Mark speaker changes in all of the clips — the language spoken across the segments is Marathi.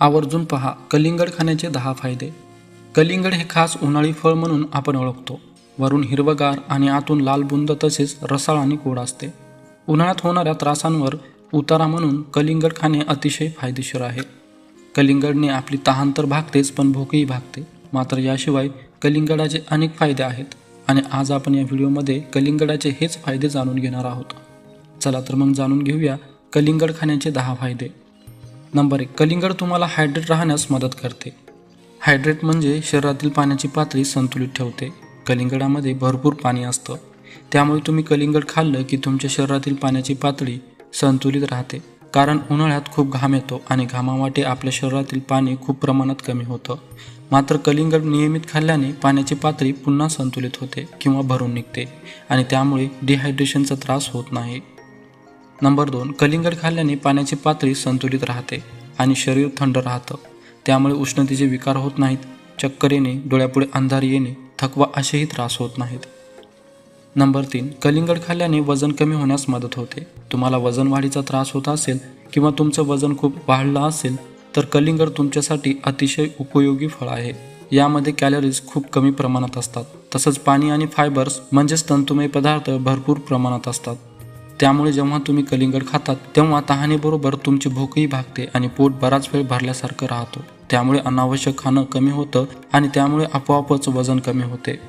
Speaker 1: आवर्जून पहा कलिंगड खाण्याचे दहा फायदे. कलिंगड हे खास उन्हाळी फळ म्हणून आपण ओळखतो. वरून हिरवगार आणि आतून लाल बुंद तसेच रसाळ आणि गोड असते. उन्हाळ्यात होणाऱ्या त्रासांवर उतारा म्हणून कलिंगड खाणे अतिशय फायदेशीर आहे कलिंगडने आपली तहान तर भागतेच पण भूकही भागते. मात्र याशिवाय कलिंगडाचे अनेक फायदे आहेत आणि आज आपण या व्हिडिओमध्ये कलिंगडाचे हेच फायदे जाणून घेणार आहोत. चला तर मग जाणून घेऊया कलिंगड खाण्याचे दहा फायदे. नंबर एक कलिंगड तुम्हाला हायड्रेट राहण्यास मदत करते. हायड्रेट म्हणजे शरीरातील पाण्याची पातळी संतुलित ठेवते. कलिंगडामध्ये भरपूर पाणी असतं. त्यामुळे तुम्ही कलिंगड खाल्लं की तुमच्या शरीरातील पाण्याची पातळी संतुलित राहते. कारण उन्हाळ्यात खूप घाम येतो आणि घामावाटे आपल्या शरीरातील पाणी खूप प्रमाणात कमी होतं. मात्र कलिंगड नियमित खाल्ल्याने पाण्याची पातळी पुन्हा संतुलित होते किंवा भरून निघते आणि त्यामुळे डिहायड्रेशनचा त्रास होत नाही. नंबर दोन कलिंगड खाल्ल्याने पाण्याची पातळी संतुलित राहते आणि शरीर थंड राहतं. त्यामुळे उष्णतेचे विकार होत नाहीत चक्कर येणे डोळ्यापुढे अंधार येणे थकवा असेही त्रास होत नाहीत. नंबर तीन कलिंगड खाल्ल्याने वजन कमी होण्यास मदत होते. तुम्हाला वजन वाढीचा त्रास होत असेल किंवा तुमचं वजन खूप वाढलं असेल तर कलिंगड तुमच्यासाठी अतिशय उपयोगी फळ आहे. यामध्ये कॅलरीज खूप कमी प्रमाणात असतात. तसंच पाणी आणि फायबर्स म्हणजेच तंतुमय पदार्थ भरपूर प्रमाणात असतात. त्यामुळे जेव्हा तुम्ही कलिंगड खातात तेव्हा तहानेबरोबर तुमची भूकही भागते आणि पोट बराच वेळ भरल्यासारखं राहतो. त्यामुळे अनावश्यक खाणं कमी होतं आणि त्यामुळे आपोआपच वजन कमी होते.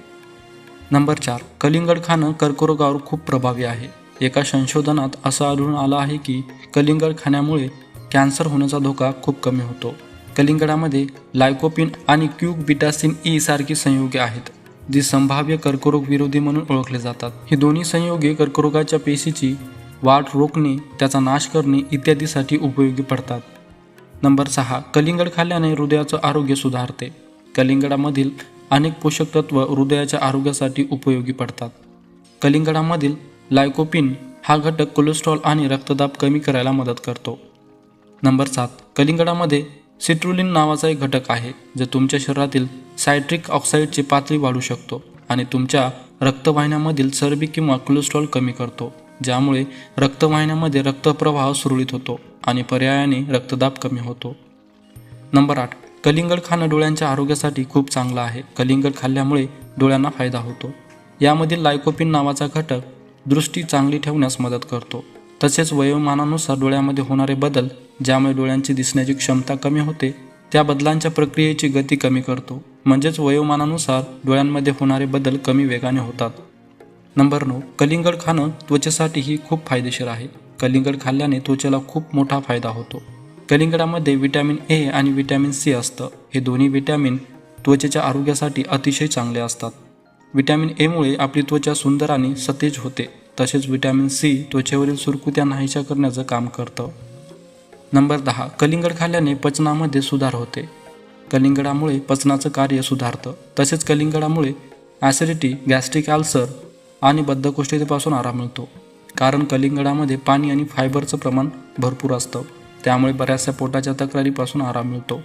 Speaker 1: नंबर चार कलिंगड खाणं कर्करोगावर खूप प्रभावी आहे. एका संशोधनात असं आढळून आलं आहे की कलिंगड खाण्यामुळे कॅन्सर होण्याचा धोका खूप कमी होतो. कलिंगडामध्ये लायकोपिन आणि क्यूक बिटासिन ई सारखी संयुगे आहेत. जी संभाव्य कर्करोग विरोधी म्हणून ओळखले जातात. ही दोन्ही संयोगे कर्करोगाच्या पेशीची वाढ रोखणे त्याचा नाश करणे इत्यादीसाठी उपयोगी पडतात. नंबर सहा कलिंगड खाल्ल्याने हृदयाचं आरोग्य सुधारते. कलिंगडामधील अनेक पोषक तत्व हृदयाच्या आरोग्यासाठी उपयोगी पडतात. कलिंगडामधील लायकोपिन हा घटक कोलेस्ट्रॉल आणि रक्तदाब कमी करायला मदत करतो. नंबर सात कलिंगडामध्ये सिट्रुलिन नावाचा एक घटक आहे जो तुमच्या शरीरातील सायट्रिक ऑक्साईडची पातळी वाढू शकतो आणि तुमच्या रक्तवाहिन्यामधील चरबी किंवा कोलेस्ट्रॉल कमी करतो ज्यामुळे रक्तवाहिन्यामध्ये रक्तप्रवाह सुरळीत होतो आणि पर्यायाने रक्तदाब कमी होतो. नंबर आठ कलिंगड खाणं डोळ्यांच्या आरोग्यासाठी खूप चांगलं आहे. कलिंगड खाल्ल्यामुळे डोळ्यांना फायदा होतो. यामधील लायकोपिन नावाचा घटक दृष्टी चांगली ठेवण्यास मदत करतो. तसेच वयोमानानुसार डोळ्यामध्ये होणारे बदल ज्यामुळे डोळ्यांची दिसण्याची क्षमता कमी होते त्या बदलांच्या प्रक्रियेची गती कमी करतो. म्हणजेच वयोमानानुसार डोळ्यांमध्ये होणारे बदल कमी वेगाने होतात. नंबर नऊ कलिंगड खाणं त्वचेसाठीही खूप फायदेशीर आहे. कलिंगड खाल्ल्याने त्वचेला खूप मोठा फायदा होतो. कलिंगडामध्ये विटॅमिन ए आणि विटॅमिन सी असतं. हे दोन्ही विटॅमिन त्वचेच्या आरोग्यासाठी अतिशय चांगले असतात. विटॅमिन एमुळे आपली त्वचा सुंदर आणि सतेज होते. तसेच विटॅमिन सी त्वचेवरील सुरकुत्या नाहीशा करण्याचं काम करतं. नंबर दहा कलिंगड खाल्ल्याने पचनामध्ये सुधार होते. कलिंगडामुळे पचनाचं कार्य सुधारतं. तसेच कलिंगडामुळे ॲसिडिटी गॅस्ट्रिक अल्सर आणि बद्धकोष्ठतेपासून आराम मिळतो. कारण कलिंगडामध्ये पाणी आणि फायबरचं प्रमाण भरपूर असतं. त्यामुळे बऱ्याचशा पोटाच्या तक्रारीपासून आराम मिळतो.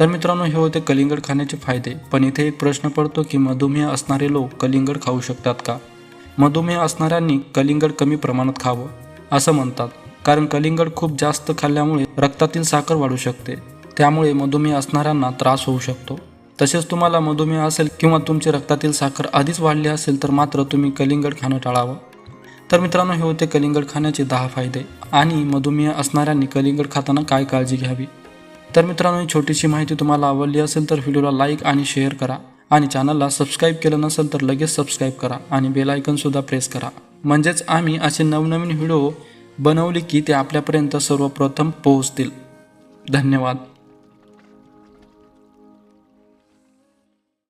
Speaker 1: तर मित्रांनो हे होते कलिंगड खाण्याचे फायदे. पण इथे एक प्रश्न पडतो की मधुमेह असणारे लोक कलिंगड खाऊ शकतात का? मधुमेह असणाऱ्यांनी कलिंगड कमी प्रमाणात खावं असं म्हणतात. कारण कलिंगड खूप जास्त खाल्ल्यामुळे रक्तातील साखर वाढू शकते. त्यामुळे मधुमेह असणाऱ्यांना त्रास होऊ शकतो. तसेच तुम्हाला मधुमेह असेल किंवा तुमचे रक्तातील साखर आधीच वाढली असेल तर मात्र तुम्ही कलिंगड खाणं टाळावं. तर मित्रांनो हे होते कलिंगड खाण्याचे दहा फायदे आणि मधुमेह असणाऱ्यांनी कलिंगड खाताना काय काळजी घ्यावी? तर मित्रांनो ही छोटीशी माहिती तुम्हाला आवडली असेल तर व्हिडिओला लाईक आणि शेअर करा. आणि चॅनलला सबस्क्राईब केलं नसेल तर लगेच सबस्क्राईब करा आणि बेल आयकनसुद्धा प्रेस करा. म्हणजेच आम्ही असे नवनवीन व्हिडिओ बनवले की ते आपल्यापर्यंत सर्वप्रथम पोहोचतील. धन्यवाद.